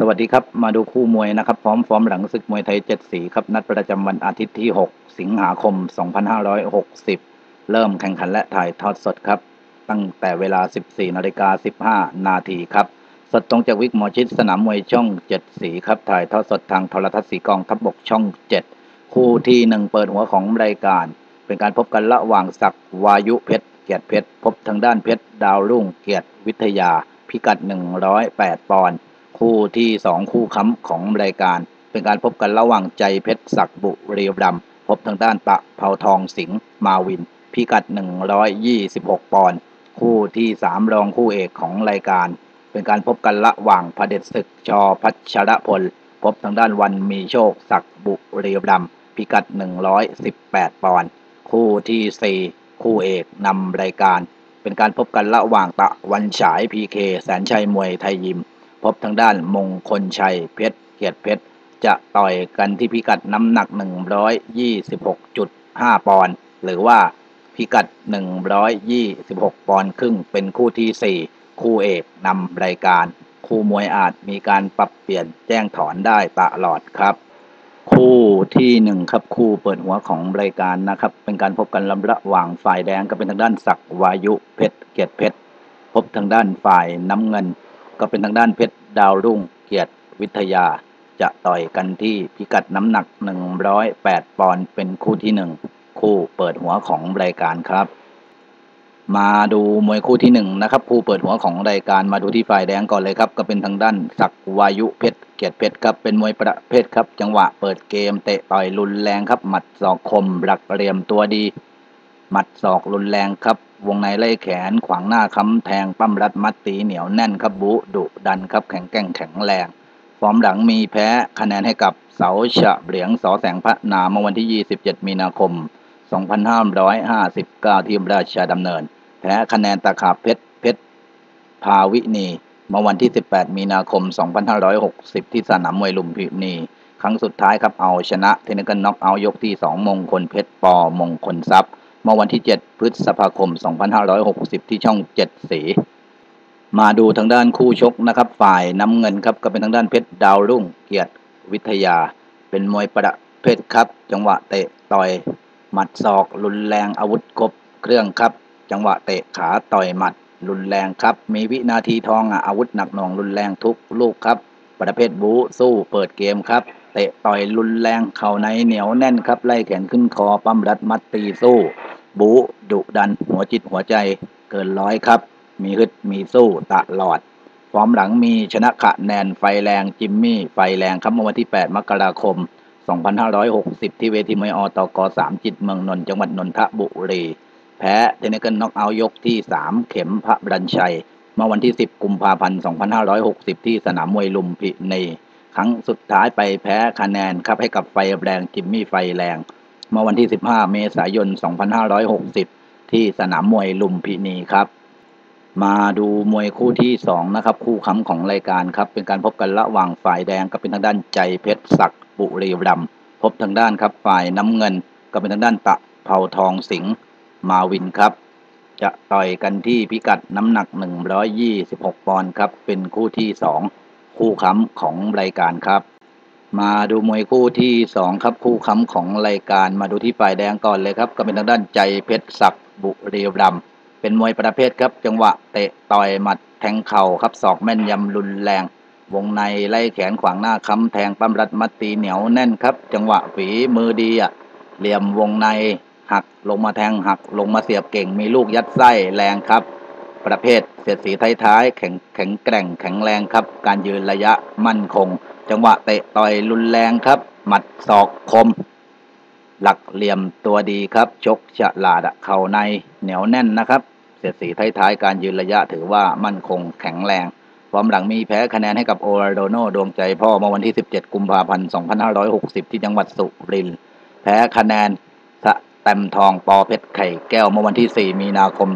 สวัสดีครับ มาดูคู่มวยนะครับพร้อมฟอร์มหลังศึกมวยไทยเจ็ดสีครับ นัดประจำวันอาทิตย์ที่ 6 สิงหาคม 2560 เริ่มแข่งขันและถ่ายทอดสดครับ ตั้งแต่เวลา 14นาฬิกา15 นาทีครับ สดตรงจากวิกหมอชิดสนามมวยช่อง7สีครับ ถ่ายทอดสดทางโทรทัศน์สีกองทัพบบกช่อง 7 คู่ที่หนึ่งเปิดหัวของรายการ เป็นการพบกันระหว่างศักวายุเพชรเกียรติเพชรพบทางด้านเพชรดาวรุ่งเกียรติวิทยา พิกัด 108 ปอนด์ คู่ที่สองคู่ค้ำของรายการ เป็นการพบกันระหว่างใจเพชรศักดิ์บุรีรัมพบทางด้านปะเผาทองสิงห์มาวิน พิกัด 126 ปอนด์คู่ที่สามรองคู่เอกของรายการ เป็นการพบกันระหว่างพระเด็จศึกชอพัชรพล พบทางด้านวันมีโชคศักดิ์บุรีรัมพิกัด 118 ปอนด์คู่ที่สี่คู่เอกนำรายการ เป็นการพบกันระหว่างตะวันฉายพีเคแสนชัยมวยไทยยิม บทางด้านมงคลชัยเพชรเกียรติเพชร จะต่อยกันที่พิกัดน้ำหนัก 126.5 ปอนด์หรือว่าพิกัด 126 ปอนด์ครึ่งเป็นคู่ที่ 4 คู่เอกนำรายการ คู่มวยอาจมีการปรับเปลี่ยนแจ้งถอนได้ตลอดครับ คู่ที่หนึ่งครับคู่เปิดหัวของรายการนะครับ เป็นการพบกันลำระหว่างฝ่ายแดงก็เป็นทางด้านศักดิ์วายุเพชรเกียรติเพชรพบทางด้านฝ่ายน้ำเงิน ก็เป็นทางด้านเพชร ดาวรุ่งเกียรติวิทยา จะต่อยกันที่พิกัดน้ำหนัก 108 ปอนด์เป็นคู่ที่หนึ่งคู่เปิดหัวของรายการครับ มาดูมวยคู่ที่หนึ่งนะครับ คู่เปิดหัวของรายการมาดูที่ฝ่ายแดงก่อนเลยครับ ก็เป็นทางด้านศักวายุเพชรเกียรติเพชรครับเป็นมวยประเภทครับ จังหวะเปิดเกมเตะต่อยรุนแรงครับ หมัดศอกคมหลักเหลี่ยมตัวดี หมัดศอกรุนแรงครับ วงในไล่แขนขวางหน้าค้ำแทงปั้มรัดมัดตีเหนียวแน่นครับบุดุดันครับแข็งแกร่งแข็งแรง ฟอร์มหลังมีแพ้คะแนนให้กับเสาฉะเหลียงสอแสงพระนามเมื่อวันที่ 27 มีนาคม 2559 ที่ราชดำเนิน แพ้คะแนนตะขาบเพชรเพชรภาวินีเมื่อวันที่ 18 มีนาคม 2560 ที่สนามมวยลุมพินี ครั้งสุดท้ายครับเอาชนะเทนนิสน็อกเอายกที่ 2 มงคลเพชรปอมงคลทรัพย์ เมื่อวันที่ 7 พฤษภาคม 2560 ที่ช่อง 7 สี มาดูทางด้านคู่ชกนะครับ ฝ่ายน้ำเงินครับ ก็เป็นทางด้านเพชรดาวรุ่งเกียรติวิทยา เป็นมวยประเภทครับ จังหวะเตะต่อยหมัดศอกรุนแรงอาวุธครบเครื่องครับ จังหวะเตะขาต่อยหมัดรุนแรงครับ มีวินาทีทองอาวุธหนักหน่วงรุนแรงทุกลูกครับ ประเภทบูสู้เปิดเกมครับ เตะต่อยรุนแรงเข่าในเหนียวแน่นครับ ไล่แขนขึ้นคอปั้มรัดมัดตีสู้ บูดุดันหัวจิตหัวใจเกินร้อยครับ มีฮึดมีสู้ตลอด ฟอร์มหลังมีชนะคะแนนไฟแรงจิมมี่ไฟแรงครับเมื่อวันที่ 8 มกราคม 2560 ที่เวทีมวยอตก3จิตเมืองนนท์จังหวัดนนทบุรี แพ้เทนนิสน็อกเอายกที่ 3 เข็มพระบรัญชัย เมื่อวันที่ 10 กุมภาพันธ์ 2560 ที่สนามมวยลุมพินี ครั้งสุดท้ายไปแพ้คะแนนครับให้กับไฟแรงจิมมี่ไฟแรง เมื่อวันที่ 15 เมษายน 2560 ที่สนามมวยลุมพินีครับ มาดูมวยคู่ที่สองนะครับ คู่ค้ำของรายการครับ เป็นการพบกันระหว่างฝ่ายแดงกับเป็นทางด้านใจเพชรศักดิ์บุรีรัมพบทางด้านครับฝ่ายน้ำเงินก็เป็นทางด้านตะเผาทองสิงห์มาวินครับ จะต่อยกันที่พิกัดน้ำหนัก 126 ปอนด์ครับ เป็นคู่ที่สองคู่ค้ำของรายการครับ มาดูมวยคู่ที่สองครับคู่ค้ำของรายการมาดูที่ฝ่ายแดงก่อนเลยครับ ก็เป็นทางด้านใจเพชรศักดิ์บุรีรัมเป็นมวยประเภทครับ จังหวะเตะต่อยหมัดแทงเข่าครับศอกแม่นยำรุนแรง วงในไล่แขนขวางหน้าค้ำแทงปั้มรัดมัดตีเหนียวแน่นครับ จังหวะฝีมือดีอะเหลี่ยมวงในหักลงมาแทงหักลงมาเสียบเก่งมีลูกยัดไส้แรงครับ ประเภทเสียดสีท้ายๆแข็งแข็งแกร่งแข็งแรงครับ การยืนระยะมั่นคง จังหวะเตะต่อยรุนแรงครับ หมัดศอกคม หลักเหลี่ยมตัวดีครับชกฉลาดเข่าในเหนียวแน่นนะครับ เสียดสีท้ายๆ การยืนระยะถือว่ามั่นคงแข็งแรงพร้อมหลังมีแพ้คะแนนให้กับโอราโดโนดวงใจพ่อเมื่อวันที่ 17 กุมภาพันธ์ 2560 ที่จังหวัดสุรินทร์แพ้คะแนนสะแตมทองปอเพชรไข่แก้วเมื่อวันที่ 4 มีนาคม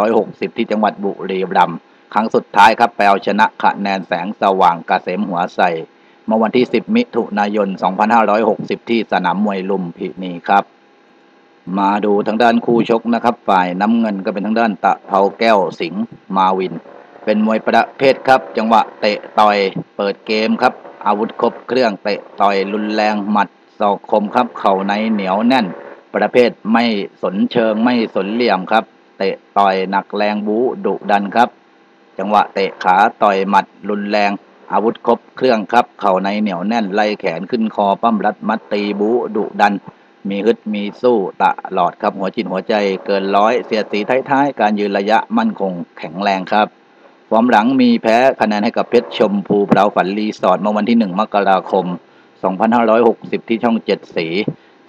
2560 ที่จังหวัดบุรีรัมย์ครั้งสุดท้ายครับแปลชนะคะแนนแสงสว่างกเกษมหัวใส เมื่อวันที่ 10 มิถุนายน 2560 ที่สนามมวยลุมพินีครับ มาดูทางด้านคู่ชกนะครับ ฝ่ายน้ำเงินก็เป็นทางด้านตะเภาแก้วสิงห์มาวิน เป็นมวยประเภทครับ จังหวะเตะต่อยเปิดเกมครับ อาวุธครบเครื่องเตะต่อยรุนแรงหมัดศอกคมครับ เข่าในเหนียวแน่น ประเภทไม่สนเชิงไม่สนเหลี่ยมครับ เตะต่อยหนักแรงบูดุดันครับ จังหวะเตะขาต่อยหมัดรุนแรง อาวุธครบเครื่องครับ เข่าในเหนียวแน่นไล่แขนขึ้นคอปั้มรัดมัดตีบูดุดัน มีฮึดมีสู้ตะหลอดครับ หัวจิตหัวใจเกินร้อยเสียสีท้ายๆ การยืนระยะมั่นคงแข็งแรงครับฟอร์มหลังมีแพ้คะแนนให้กับเพชรชมพูเปล่าฝันรีสอร์ทเมื่อวันที่ 1 มกราคม 2560 ที่ช่องเจ็ดสี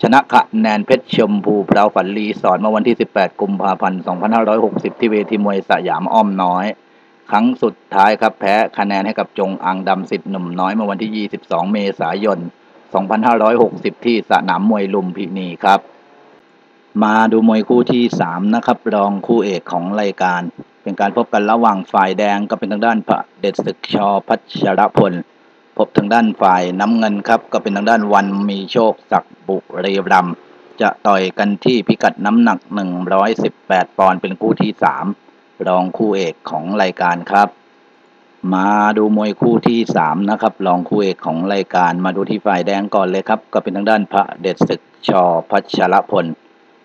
ชนะคะแนนเพชรชมพูเปล่าฝันรีสอร์ทเมื่อวันที่ 18 กุมภาพันธ์ 2560 ที่เวทีมวยสยามอ้อมน้อย ครั้งสุดท้ายครับแพ้คะแนนให้กับจงอังดำสิทธิ์หนุ่มน้อยเมื่อวันที่ 22 เมษายน 2560 ที่สนามมวยลุมพินีครับ มาดูมวยคู่ที่ 3 นะครับ รองคู่เอกของรายการ เป็นการพบกันระหว่างฝ่ายแดงก็เป็นทางด้านพระเด็ดศึกชอพัชรพล พบทางด้านฝ่ายน้ำเงินครับ ก็เป็นทางด้านวันมีโชคศักดิ์บุรีรัมจะต่อยกันที่พิกัดน้ำหนัก 118 ปอนด์เป็นคู่ที่ 3 รองคู่เอกของรายการครับ มาดูมวยคู่ที่3นะครับ รองคู่เอกของรายการมาดูที่ฝ่ายแดงก่อนเลยครับ ก็เป็นทางด้านพระเด็ดศึกชอพัชรพล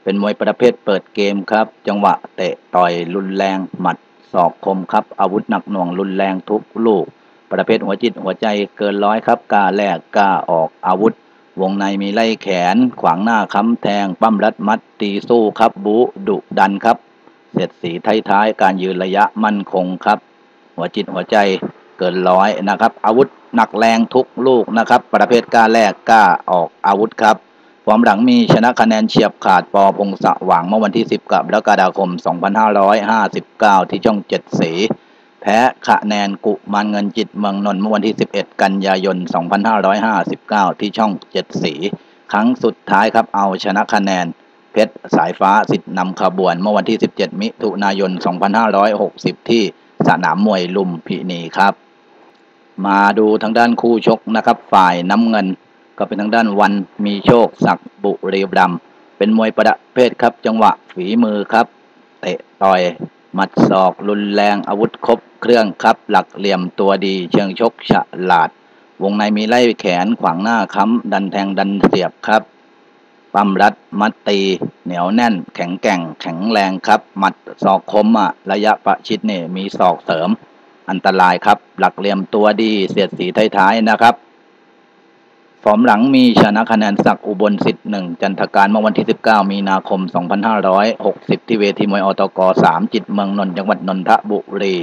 เป็นมวยประเภทเปิดเกมครับ จังหวะเตะต่อยรุนแรงหมัดศอกคมครับ อาวุธหนักหน่วงรุนแรงทุกลูก ประเภทหัวจิตหัวใจเกินร้อยครับกล้าแลกกล้าออกอาวุธวงในมีไล่แขน ขวางหน้าค้ำแทง ปั้มรัดมัดตีสู้ครับบูดุดันครับ เสร็จสีท้ายๆ การยืนระยะมั่นคงครับ หัวจิตหัวใจเกินร้อยนะครับ อาวุธหนักแรงทุกลูกนะครับ ประเภทกล้าแลกกล้าออกอาวุธครับฟอร์มหลังมีชนะคะแนนเฉียบขาดปอพงศะหวังเมื่อวันที่ 10 กับรกฎาคม 2559 ที่ช่องเจ็ดสี แพ้คะแนนกุมารเงินจิตเมืองนนท์เมื่อวันที่ 11 กันยายน 2559 ที่ช่องเจ็ดสี ครั้งสุดท้ายครับเอาชนะคะแนน เพชรสายฟ้าสิทธิ์นำขบวน เมื่อวันที่ 17 มิถุนายน 2560 ที่สนามมวยลุมพินีครับ มาดูทางด้านคู่ชกนะครับ ฝ่ายน้ำเงิน ก็เป็นทางด้านวันมีโชคศักดิ์บุรีรัมเป็นมวยประเภทครับ จังหวะฝีมือครับ เตะต่อยหมัดศอกรุนแรงอาวุธครบเครื่องครับ หลักเหลี่ยมตัวดีเชิงชกฉลาด วงในมีไล่แขนขวางหน้าค้ำดันแทงดันเสียบครับ ปั้มรัดมัดตี เหนียวแน่น แข็งแกร่ง แข็งแรงครับ หมัดศอกคมอะระยะประชิดเนี่ยมีศอกเสริม อันตรายครับ หลักเหลี่ยมตัวดี เสียดสีท้ายๆนะครับฟอร์มหลังมีชนะคะแนนศักอุบลสิทธิ์หนึ่งจันทการเมื่อวันที่ 19 มีนาคม 2560 ที่เวทีมวยอตก 3 จิตเมืองนนท์จังหวัดนนทบุรี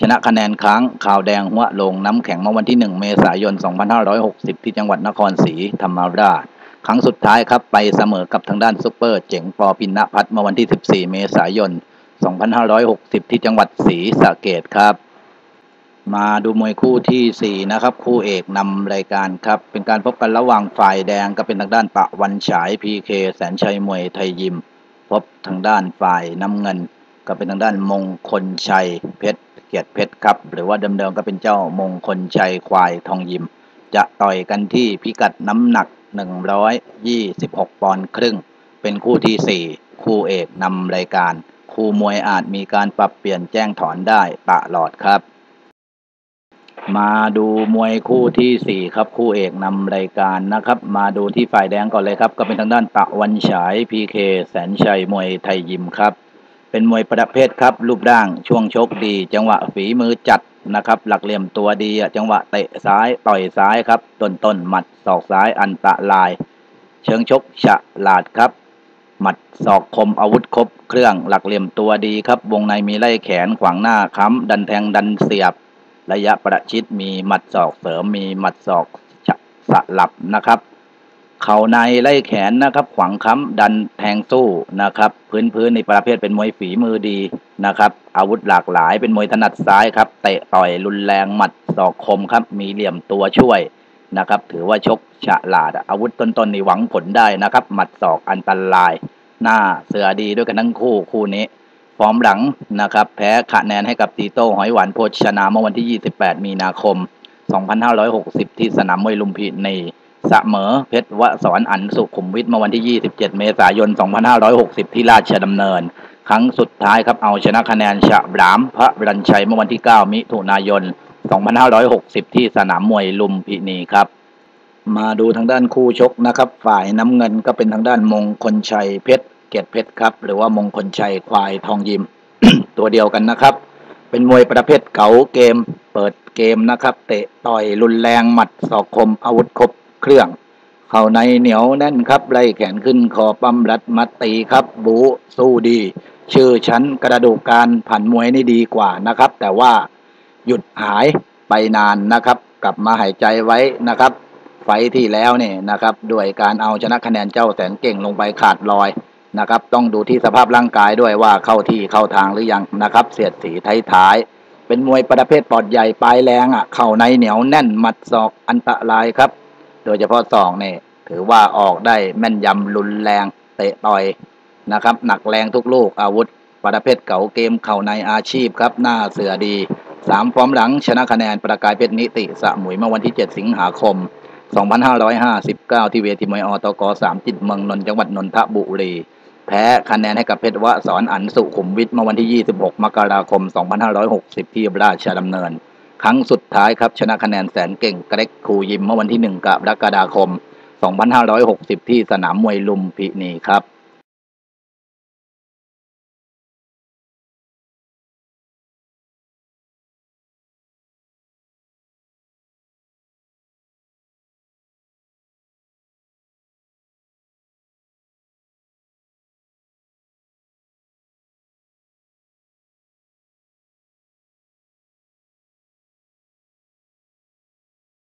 ชนะคะแนนค้างข่าวแดงหัวลงน้ำแข็งเมื่อวันที่ 1 เมษายน 2560 ที่จังหวัดนครศรีธรรมราช ครั้งสุดท้ายครับไปเสมอกับทางด้านซุปเปอร์เจ๋งปอปินพัฒน์เมื่อวันที่ 14 เมษายน 2560 ที่จังหวัดศรีสะเกดครับ มาดูมวยคู่ที่ 4 นะครับ คู่เอกนำรายการครับ เป็นการพบกันระหว่างฝ่ายแดงก็เป็นทางด้านตะวันฉายพีเคแสนชัยมวยไทยยิม พบทางด้านฝ่ายน้ำเงิน ก็เป็นทางด้านมงคลชัยเพชรเกียรติเพชรครับ หรือว่าเดิมๆก็เป็นเจ้ามงคลชัยควายทองยิม จะต่อยกันที่พิกัดน้ำหนัก 126 ปอนด์ครึ่ง เป็นคู่ที่ 4 คู่เอกนำรายการ คู่มวยอาจมีการปรับเปลี่ยนแจ้งถอนได้ตลอดครับ มาดูมวยคู่ที่ 4 ครับ คู่เอกนำรายการนะครับ มาดูที่ฝ่ายแดงก่อนเลยครับ ก็เป็นทางด้านตะวันฉายพีเคแสนชัยมวยไทยยิมครับ เป็นมวยประเภทครับ รูปร่างช่วงชกดี จังหวะฝีมือจัดนะครับ หลักเหลี่ยมตัวดีจังหวะเตะซ้ายต่อยซ้ายครับต้นต้นหมัดศอกซ้ายอันตราย เชิงชกฉลาดครับ หมัดศอกคมอาวุธครบ เครื่องหลักเหลี่ยมตัวดีครับ วงในมีไล่แขนขวางหน้าค้ำดันแทงดันเสียบ ระยะประชิดมีหมัดศอกเสริมมีหมัดศอกสลับนะครับ เข่าในไล่แขนนะครับ ขวางค้ำดันแทงสู้นะครับ พื้นพื้นในประเภทเป็นมวยฝีมือดีนะครับ อาวุธหลากหลายเป็นมวยถนัดซ้ายครับ เตะต่อยรุนแรงหมัดศอกคมครับ มีเหลี่ยมตัวช่วยนะครับ ถือว่าชกฉลาด อาวุธต้นๆนี่หวังผลได้นะครับ หมัดศอกอันตราย หน้าเสือดีด้วยกันทั้งคู่คู่นี้ฟอร์มหลังนะครับ แพ้คะแนนให้กับตีโต้หอยหวานโภชนาเมื่อวันที่ 28 มีนาคม 2560 ที่สนามมวยลุมพินี เสมอเพชรวสอนอันสุขุมวิทเมื่อวันที่ 27 เมษายน 2560 ที่ราชดำเนิน ครั้งสุดท้ายครับเอาชนะคะแนนฉะบรามพระรัญชัยเมื่อวันที่ 9 มิถุนายน 2560 ที่สนามมวยลุมพินีครับ มาดูทางด้านคู่ชกนะครับ ฝ่ายน้ำเงินก็เป็นทางด้านมงคลชัยเพชรเกียรติเพชรครับ หรือว่ามงคลชัยควายทองยิม ตัวเดียวกันนะครับ เป็นมวยประเภทเก๋าเกม เปิดเกมนะครับ เตะต่อยรุนแรงหมัดศอกคมอาวุธครบ เครื่อง เข้าในเหนียวแน่นครับไล่แขนขึ้นคอปั้มรัดมัดตีครับ บูสู้ดี ชื่อชั้นกระดูกการผันมวยนี่ดีกว่านะครับ แต่ว่าหยุดหายไปนานนะครับ กลับมาหายใจไว้นะครับ ไฟท์ที่แล้วเนี่ยนะครับ ด้วยการเอาชนะคะแนนเจ้าแสนเก่งลงไปขาดลอยนะครับ ต้องดูที่สภาพร่างกายด้วยว่าเข้าที่เข้าทางหรือยังนะครับ เสียดสีท้ายๆเป็นมวยประเภทปอดใหญ่ปลายแรงอะ เข่าในเหนียวแน่นหมัดศอกอันตรายครับ โดยเฉพาะศอกเนี่ยถือว่าออกได้แม่นยำรุนแรงเตะต่อยนะครับ หนักแรงทุกลูกอาวุธประเภทเก่าเกมเข่าในอาชีพครับ หน้าเสือดีสามฟอร์มหลังชนะคะแนนประกายเพชรนิติสะมุยเมื่อวันที่ 7 สิงหาคม 2559 ที่เวทีมวยอตก3จิตเมืองนนท์จังหวัดนนทบุรีแพ้คะแนนให้กับเพชรวสอนอันสุขุมวิทเมื่อวันที่ 26 มกราคม 2560 ที่ราชดำเนิน ครั้งสุดท้ายครับชนะคะแนนแสนเก่งเกรกคูยิมเมื่อวันที่ 1กรกฎาคม 2560 ที่สนามมวยลุมพินีครับ